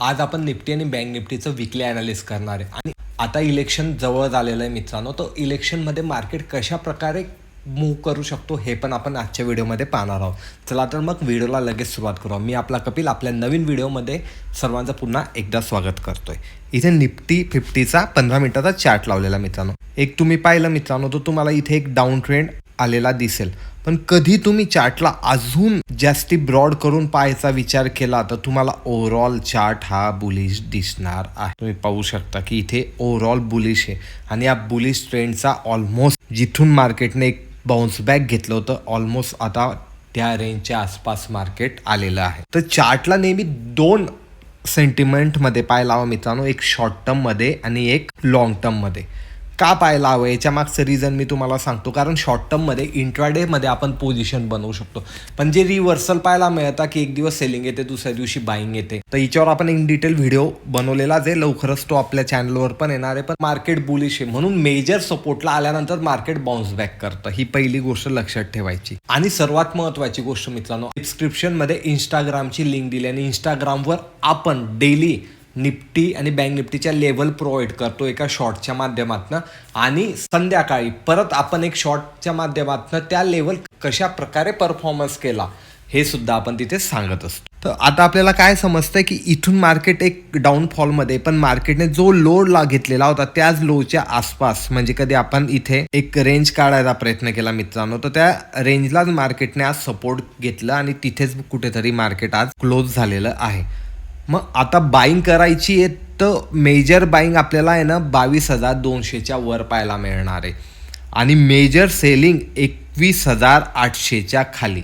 आज आपण निफ्टी आणि बँक निफ्टीचं विकली अनालिस करणार आहे. आणि आता इलेक्शन जवळ झालेलं आहे मित्रांनो. तर इलेक्शनमध्ये मार्केट कशा प्रकारे मूव्ह करू शकतो हे पण आपण आजच्या व्हिडिओमध्ये पाहणार आहोत. चला तर मग व्हिडिओला लगेच सुरुवात करू. मी आपला कपिल आपल्या नवीन व्हिडिओमध्ये सर्वांचं पुन्हा एकदा स्वागत करतोय. इथे निफ्टी फिफ्टीचा पंधरा मिनिटाचा चार्ट लावलेला मित्रांनो. एक तुम्ही पाहिलं मित्रांनो तर तुम्हाला इथे एक डाऊन ट्रेंड आलेला दिसेल. पण कधी तुम्ही चार्टला अजून जास्ती ब्रॉड करून पाहायचा विचार केला तर तुम्हाला ओव्हरऑल चार्ट हा बुलिश दिसणार आहे. तुम्ही पाहू शकता की इथे ओव्हरऑल बुलिश आहे. आणि या बुलिश ट्रेंडचा ऑलमोस्ट जिथून मार्केटने एक बाउन्स बॅक घेतलं होतं ऑलमोस्ट आता त्या रेंजच्या आसपास मार्केट आलेलं आहे. तर चार्टला नेहमी दोन सेंटिमेंटमध्ये पाहायला हवं मित्रांनो एक शॉर्ट टर्ममध्ये आणि एक लॉंग टर्ममध्ये का पाहायला हवं याच्या मागचं रिझन मी तुम्हाला सांगतो. कारण शॉर्ट टर्ममध्ये इंट्राडेमध्ये आपण पोझिशन बनवू शकतो. पण जे रिव्हर्सल पाहायला मिळतं की एक दिवस सेलिंग येते दुसऱ्या दिवशी बाईंग येते. तर याच्यावर आपण एक डिटेल व्हिडिओ बनवलेलाच आहे. लवकरच तो आपल्या चॅनलवर पण येणार आहे. पण मार्केट बुलिश आहे म्हणून मेजर सपोर्टला आल्यानंतर मार्केट बाउन्स बॅक करतं. ही पहिली गोष्ट लक्षात ठेवायची. आणि सर्वात महत्वाची गोष्ट मित्रांनो डिस्क्रिप्शनमध्ये इंस्टाग्रामची लिंक दिली आणि इंस्टाग्रामवर आपण डेली निफ्टी आणि बँक निफ्टीच्या लेवल प्रोव्हाइड करतो एका शॉर्टच्या माध्यमातून. आणि संध्याकाळी परत आपण एक शॉर्टच्या माध्यमातून त्या लेवल कशा प्रकारे परफॉर्मन्स केला हे सुद्धा आपण तिथे सांगत असतो. तर आता आपल्याला काय समजतंय की इथून मार्केट एक डाऊनफॉलमध्ये पण मार्केटने जो लोड ला घेतलेला होता त्याच लोच्या आसपास म्हणजे कधी आपण इथे एक रेंज काढायचा प्रयत्न केला मित्रांनो तर त्या रेंजलाच मार्केटने आज सपोर्ट घेतलं आणि तिथेच कुठेतरी मार्केट आज क्लोज झालेलं आहे. मग आता बाईंग करायची आहे तर मेजर बाईंग आपल्याला आहे ना बावीस हजार दोनशेच्या वर पाहायला मिळणार आहे. आणि मेजर सेलिंग एकवीस हजार आठशेच्या खाली.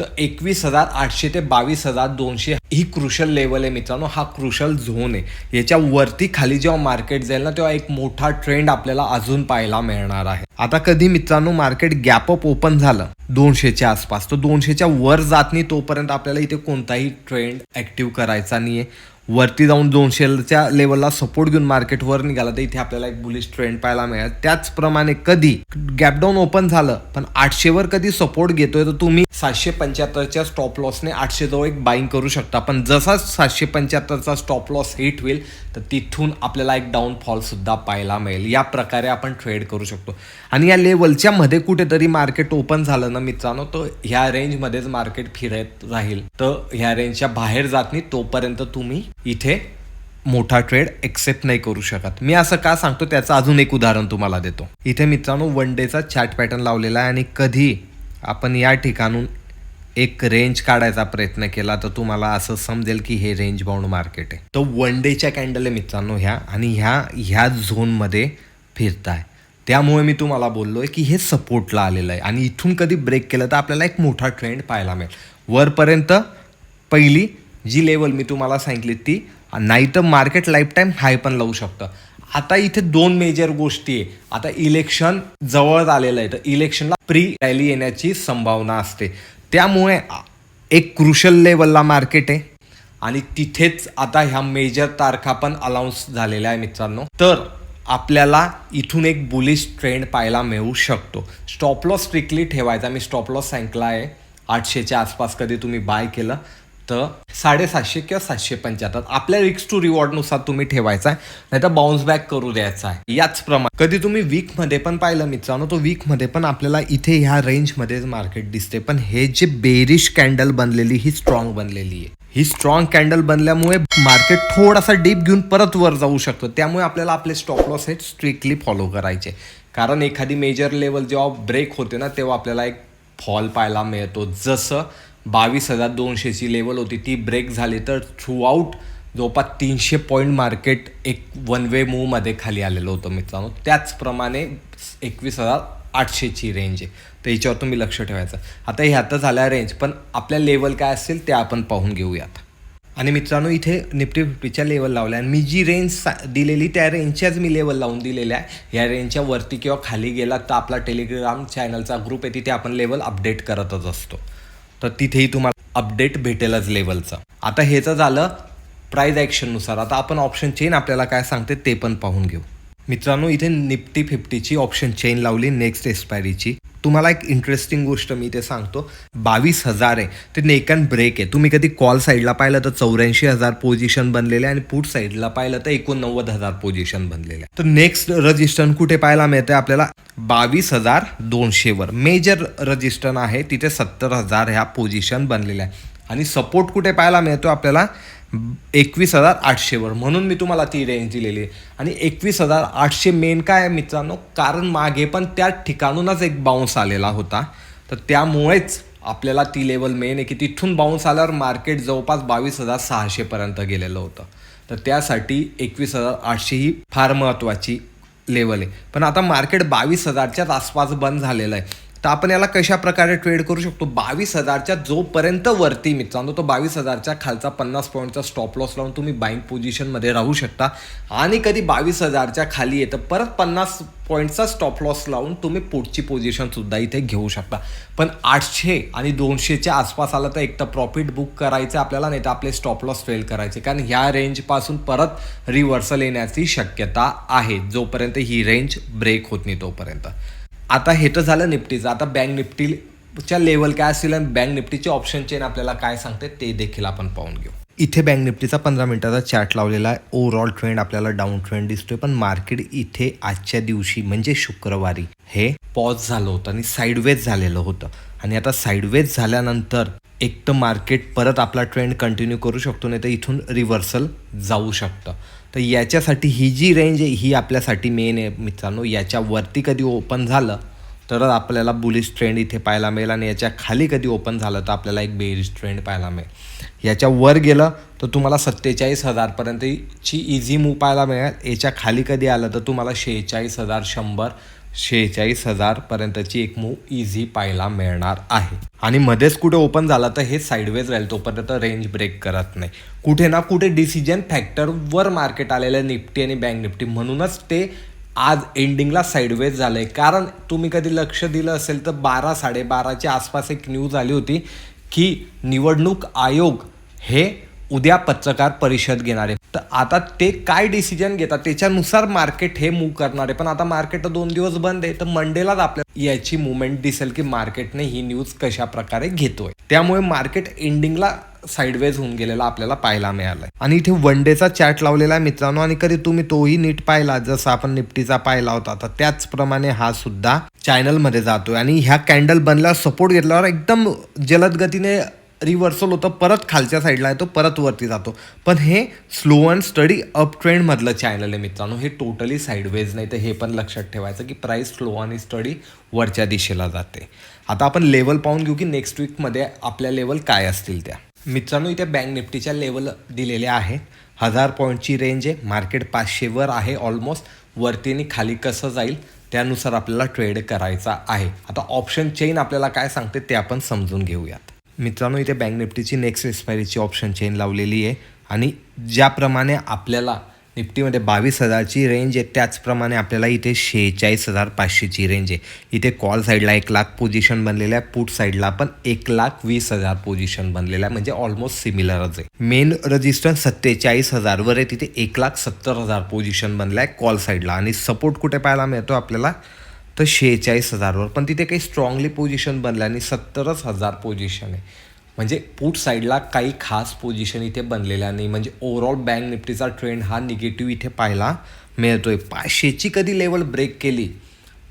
तर एकवीस हजार आठशे ते बावीस हजार दोनशे ही क्रुशल लेवल आहे मित्रांनो. हा क्रुशल झोन आहे. याच्या वरती खाली जेव्हा मार्केट जाईल ना तेव्हा एक मोठा ट्रेंड आपल्याला अजून पाहायला मिळणार आहे. आता कधी मित्रांनो मार्केट गॅपअप ओपन झालं दोनशेच्या आसपास तर दोनशेच्या वर जात नाही तोपर्यंत आपल्याला इथे कोणताही ट्रेंड ऍक्टिव्ह करायचा नाहीये. वरती जाऊन दोनशेच्या लेवलला सपोर्ट घेऊन मार्केटवर निघाला तर इथे आपल्याला एक बुलिश ट्रेंड पाहायला मिळेल. त्याचप्रमाणे कधी गॅप डाऊन ओपन झालं पण आठशेवर कधी सपोर्ट घेतोय तर तुम्ही सातशे पंच्याहत्तरच्या स्टॉप लॉसने आठशे जवळ एक बाईंग करू शकता. पण जसा सातशे पंच्याहत्तरचा स्टॉप लॉस हिट होईल तर तिथून आपल्याला एक डाऊनफॉल सुद्धा पाहायला मिळेल. या प्रकारे आपण ट्रेड करू शकतो. आणि या लेवलच्या मध्ये कुठेतरी मार्केट ओपन झालं ना मित्रांनो तर ह्या रेंजमध्येच मार्केट फिरत राहील. तर ह्या रेंजच्या बाहेर जात नाही तोपर्यंत तुम्ही इथे मोठा ट्रेड एक्सेप्ट नाही करू शकत. मी असं का सांगतो? त्याचं अजून एक उदाहरण तुम्हाला देतो. इथे मित्रांनो वन डेचा चार्ट पॅटर्न लावलेला आहे आणि कधी आपण या ठिकाणून एक रेंज काढायचा प्रयत्न केला तर तुम्हाला असं समजेल की हे रेंज बाउंड मार्केट आहे. तर वन डेच्या कॅन्डल आहे मित्रांनो ह्या आणि ह्या ह्या झोनमध्ये फिरताय. त्यामुळे मी तुम्हाला बोललो आहे की हे सपोर्टला आलेलं आहे. आणि इथून कधी ब्रेक केलं तर आपल्याला एक मोठा ट्रेंड पाहायला मिळेल. वरपर्यंत पहिली जी लेवल मी तुम्हाला सांगितली ती नाही तर मार्केट लाईफ टाईम हाय पण लावू शकतं. आता इथे दोन मेजर गोष्टी आहे. आता इलेक्शन जवळ आलेलं आहे. तर इलेक्शनला प्री रॅली येण्याची संभावना असते. त्यामुळे एक क्रुशल लेवलला मार्केट आहे. आणि तिथेच आता ह्या मेजर तारखा पण अलाउन्स झालेल्या आहे मित्रांनो. तर आपल्याला इथून एक बुलिश ट्रेंड पाहायला मिळू शकतो. स्टॉप लॉस स्ट्रिक्टली ठेवायचा. मी स्टॉप लॉस सांगितला आहे. आठशेच्या आसपास कधी तुम्ही बाय केलं. तर साडेसातशे किंवा सातशे पंच्याहत्तर आपल्या रिक्स टू रिवॉर्डनुसार तुम्ही ठेवायचा आहे नाही तर बाउन्स बॅक करू द्यायचा आहे याच प्रमाणे कधी तुम्ही वीकमध्ये पण पाहिलं मित्रांनो तो वीकमध्ये पण आपल्याला इथे ह्या रेंजमध्येच मार्केट दिसते. पण हे जे बेरिश कॅन्डल बनलेली ही स्ट्रॉंग बनलेली आहे ही स्ट्रॉंग कॅन्डल बनल्यामुळे मार्केट थोडासा डीप घेऊन परत वर जाऊ शकतो. त्यामुळे आपल्याला आपले स्टॉप लॉस हे स्ट्रिक्टली फॉलो करायचे. कारण एखादी मेजर लेवल जेव्हा ब्रेक होते ना तेव्हा आपल्याला एक फॉल पाहायला मिळतो. जसं बावीस हजार दोनशेची लेवल होती. ती ब्रेक झाली तर थ्रूआउट जवळपास तीनशे पॉईंट मार्केट एक वन वे मूवमध्ये खाली आलेलं होतं मित्रांनो. त्याचप्रमाणे एकवीस हजार आठशेची रेंज आहे. तर याच्यावर तुम्ही लक्ष ठेवायचं. आता ह्यातच झाल्या रेंज पण आपल्या लेवल काय असेल ते आपण पाहून घेऊयात आणि मित्रांनो इथे निफ्टी फिफ्टीच्या लेवल लावल्या. आणि मी जी रेंज सा दिलेली त्या रेंजच्याच मी लेवल लावून दिलेल्या आहे. या रेंजच्या वरती किंवा खाली गेला तर आपला टेलिग्राम चॅनलचा ग्रुप आहे. तिथे आपण लेवल अपडेट करतच असतो. तर तिथेही तुम्हाला अपडेट भेटेलच लेवलचं आता ह्याचं झालं प्राईज ॲक्शननुसार आता आपण ऑप्शन चेन आपल्याला काय सांगते ते पण पाहून घेऊ. मित्रांनो इथे निफ्टी फिफ्टीची ऑप्शन चेन लावली नेक्स्ट एक्सपायरीची तुम्हाला एक इंटरेस्टिंग गोष्ट मी ते सांगतो. बावीस हजार आहे. ते नेक अँड ब्रेक आहे. तुम्ही कधी कॉल साईडला पाहिलं तर चौऱ्याऐंशी हजार पोझिशन बनलेले आहे आणि पुट साईडला पाहिलं तर एकोणनव्वद हजार पोझिशन बनलेले आहे. तर नेक्स्ट रजिस्टन कुठे पाहायला मिळते आपल्याला? बावीस हजार दोनशेवर मेजर रजिस्टन आहे. तिथे सत्तर हजार ह्या पोझिशन बनलेल्या आहे. आणि सपोर्ट कुठे पाहायला मिळतो आपल्याला? एकवीस हजार आठशेवर. म्हणून मी तुम्हाला ती रेंज दिलेली आहे. आणि एकवीस हजार आठशे मेन काय आहे मित्रांनो? कारण मागे पण त्या ठिकाणूनच एक बाउन्स आलेला होता. तर त्यामुळेच आपल्याला ती लेवल मेन आहे की तिथून बाउन्स आल्यावर मार्केट जवळपास बावीस हजार सहाशेपर्यंत गेलेलं होतं. तर त्यासाठी एकवीस हजार आठशे ही फार महत्त्वाची लेवल आहे. पण आता मार्केट बावीस हजारच्याच आसपास बंद झालेलं आहे. तर आपण याला कशा प्रकारे ट्रेड करू शकतो? बावीस हजारच्या जोपर्यंत वरती मित्रांनो तो बावीस हजारच्या खालचा पन्नास पॉईंटचा स्टॉप लॉस लावून तुम्ही बाईंग पोझिशनमध्ये राहू शकता. आणि कधी बावीस हजारच्या खाली येतं परत पन्नास पॉईंटचा स्टॉप लॉस लावून तुम्ही पुढची पोझिशनसुद्धा इथे घेऊ शकता. पण आठशे आणि दोनशेच्या आसपास आलं तर एक तर प्रॉफिट बुक करायचं आपल्याला नाही तर आपले स्टॉप लॉस फेल करायचे. कारण ह्या रेंजपासून परत रिव्हर्सल येण्याची शक्यता आहे जोपर्यंत ही रेंज ब्रेक होत नाही तोपर्यंत. आता हे तर झालं निफ्टीचं आता बँक निफ्टीच्या लेवल काय असतील आणि बँक निफ्टीचे ऑप्शन चेन आपल्याला काय सांगते ते देखील आपण पाहून घेऊ. इथे बँक निफ्टीचा पंधरा मिनिटाचा चार्ट लावलेला आहे. ओव्हरऑल ट्रेंड आपल्याला डाऊन ट्रेंड दिसतोय पण मार्केट इथे आजच्या दिवशी म्हणजे शुक्रवारी हे पॉज झालं होतं आणि साईडवेज झालेलं होतं. आणि आता साईडवेज झाल्यानंतर एक तर मार्केट परत आपला ट्रेंड कंटिन्यू करू शकतो नाही तर इथून रिव्हर्सल जाऊ शकतं. तर याच्यासाठी ही जी रेंज आहे ही आपल्यासाठी मेन आहे मित्रांनो. याच्यावरती कधी ओपन झालं तरच आपल्याला बुलिश ट्रेंड इथे पाहायला मिळेल आणि याच्या खाली कधी ओपन झालं तर आपल्याला एक बेरिश ट्रेंड पाहायला मिळेल. याच्या वर गेलं तर तुम्हाला सत्तेचाळीस हजारपर्यंतची इझी मूव पाहायला मिळेल. याच्या खाली कधी आलं तर तुम्हाला शेहेचाळीस हजार शंभर शेहेचाळीस हजारपर्यंतची एक मूव इझी पाहायला मिळणार आहे. आणि मध्येच कुठे ओपन झाला तर हे साईडवेज राहील तोपर्यंत रेंज ब्रेक करत नाही. कुठे ना कुठे डिसिजन फॅक्टरवर मार्केट आलेलं निफ्टी आणि बँक निफ्टी म्हणूनच ते आज एंडिंगला साईडवेज झालं आहे कारण तुम्ही कधी लक्ष दिलं असेल तर बारा साडेबाराच्या आसपास एक न्यूज आली होती की निवडणूक आयोग हे उद्या पत्रकार परिषद घेणार. आहे तर आता ते काय डिसिजन घेतात त्याच्यानुसार मार्केट हे मूव करणार. आहे पण आता मार्केट दोन दिवस बंद आहे तर मंडेलाच आपल्याला याची मुवमेंट दिसेल की मार्केटने ही न्यूज कशा प्रकारे घेतोय. त्यामुळे मार्केट एंडिंगला साईडवेज होऊन गेलेला आपल्याला पाहायला मिळालाय. आणि इथे वन डेचा चॅट लावलेला आहे मित्रांनो आणि कधी तुम्ही तोही नीट पाहिला जसं आपण निफ्टीचा पाहिला होता तर त्याचप्रमाणे हा सुद्धा चॅनलमध्ये जातोय. आणि ह्या कॅन्डल बनल्यावर सपोर्ट घेतल्यावर एकदम जलद गतीने रिव्हर्सल होतं परत खालच्या साईडला येतो परत वरती जातो. पण हे स्लो अँड स्टडी अप ट्रेंडमधलं चॅनल आहे मित्रांनो. हे टोटली साईडवेज नाही तर हे पण लक्षात ठेवायचं की प्राईस स्लो आणि स्टडी वरच्या दिशेला जाते. आता आपण लेवल पाहून घेऊ की नेक्स्ट वीकमध्ये आपल्या लेवल काय असतील त्या. मित्रांनो इथे बँक निफ्टीच्या लेवल दिलेल्या आहे हजार पॉईंटची रेंज आहे. मार्केट पाचशेवर आहे ऑलमोस्ट वरती आणि खाली कसं जाईल त्यानुसार आपल्याला ट्रेड करायचा आहे. आता ऑप्शन चेन आपल्याला काय सांगते ते आपण समजून घेऊयात. मित्रांनो इथे बँक निफ्टीची नेक्स्ट एक्सपायरीची ऑप्शन चेन लावलेली आहे. आणि ज्याप्रमाणे आपल्याला निफ्टीमध्ये बावीस हजारची रेंज आहे त्याचप्रमाणे आपल्याला इथे शेहेचाळीस हजार पाचशेची रेंज आहे. इथे कॉल साईडला एक लाख पोझिशन बनलेलं आहे पुट साईडला पण एक लाख वीस हजार पोझिशन बनलेलं आहे म्हणजे ऑलमोस्ट सिमिलरच आहे. मेन रजिस्टन्स सत्तेचाळीस हजारवर आहे तिथे एक लाख सत्तर हजार पोझिशन बनलं आहे कॉल साईडला आणि सपोर्ट कुठे पाहायला मिळतो आपल्याला? तर शेहेचाळीस हजारवर पण तिथे काही स्ट्रॉंगली पोझिशन बनलं आणि सत्तरच हजार पोझिशन आहे. म्हणजे पुट साईडला काही खास पोझिशन इथे बनलेल्या नाही. म्हणजे ओव्हरऑल बँक निफ्टीचा ट्रेंड हा निगेटिव्ह इथे पाहायला मिळतोय. पाचशेची कधी लेवल ब्रेक केली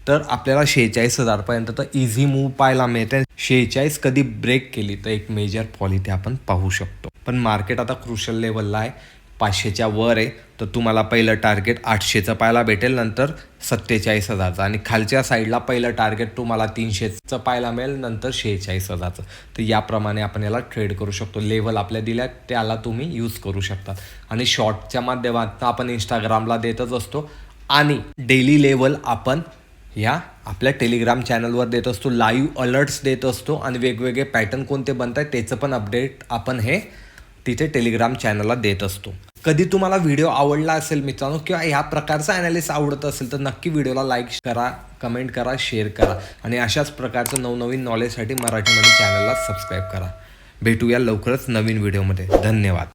तर आपल्याला शेहेचाळीस हजारपर्यंत तर इझी मूव पाहायला मिळते शेहेचाळीस कधी ब्रेक केली तर एक मेजर फॉल इथे आपण पाहू शकतो. पण मार्केट आता क्रुशल लेवलला आहे. पाचशेच्या वर आहे. तर तुम्हाला पहिलं टार्गेट आठशेचं पाहायला भेटेल नंतर सत्तेचाळीस हजारचं आणि खालच्या साईडला पहिलं टार्गेट तुम्हाला तीनशेचं पाहायला मिळेल नंतर शेहेचाळीस हजारचं तर याप्रमाणे आपण याला ट्रेड करू शकतो. लेवल आपल्या दिल्या त्याला तुम्ही यूज करू शकता आणि शॉर्टच्या माध्यमातून आपण इंस्टाग्रामला देतच असतो. आणि डेली लेवल आपण या आपल्या टेलिग्राम चॅनलवर देत असतो. लाईव्ह अलर्ट्स देत असतो. आणि वेगवेगळे पॅटर्न कोणते बनत आहेत त्याचं पण अपडेट आपण हे तिथे टेलिग्राम चॅनलला देत असतो. कधी तुम्हाला व्हिडिओ आवडला असेल मित्रांनो किंवा ह्या प्रकारचा ॲनालिस आवडत असेल तर नक्की व्हिडिओला लाईक करा कमेंट करा शेअर करा. आणि अशाच प्रकारचं नवनवीन नॉलेजसाठी मराठीमध्ये चॅनलला सबस्क्राईब करा. भेटूया लवकरच नवीन व्हिडिओमध्ये धन्यवाद.